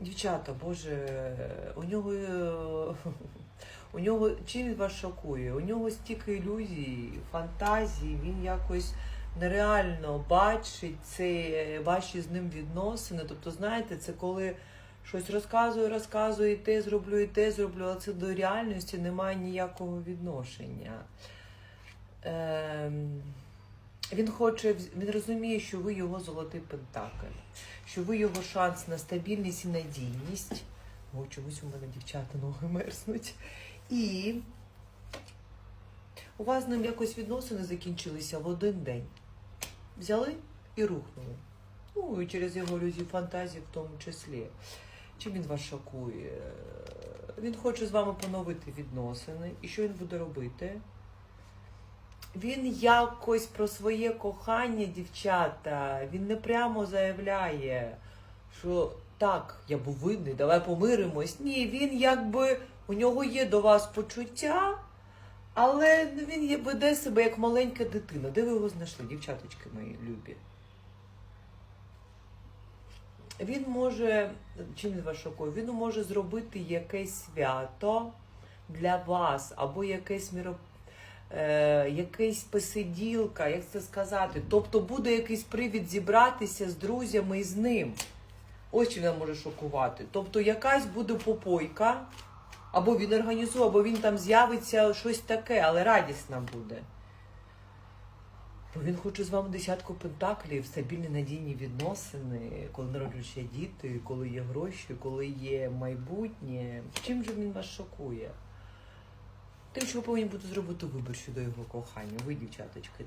Дівчата, Боже, у нього, у нього чим вас шокує? У нього стільки ілюзій, фантазій, він якось нереально бачить це, ваші з ним відносини. Тобто, знаєте, це коли щось розказує, розказує, і те зроблю, і те зроблю, але це до реальності немає ніякого відношення. Ем, він хоче, він розуміє, що ви його золотий пентакль, що ви його шанс на стабільність і надійність. О, чомусь у мене дівчата ноги мерзнуть. І у вас з ним якось відносини закінчилися в один день. Взяли і рухнули. Ну, і через його ілюзії фантазії в тому числі. Чим він вас шокує? Він хоче з вами поновити відносини. І що він буде робити? Він якось про своє кохання, дівчата, він не прямо заявляє, що так, я був видний, давай помиримось. Ні, він якби у нього є до вас почуття, але він веде себе як маленька дитина. Де ви його знайшли, дівчаточки мої любі? Він може, чим він вас шокує? Він може зробити якесь свято для вас або якесь міро, е, якась посиділка, як це сказати. Тобто буде якийсь привід зібратися з друзями і з ним. Ось чим він може шокувати. Тобто якась буде попойка, або він організує, або він там з'явиться щось таке, але радісна буде. Бо він хоче з вами десятку пентаклів, стабільні надійні відносини, коли народжуються діти, коли є гроші, коли є майбутнє. Чим же він вас шокує? Тим, що ви повинні бути зробити вибір щодо його кохання. Ви, дівчаточки,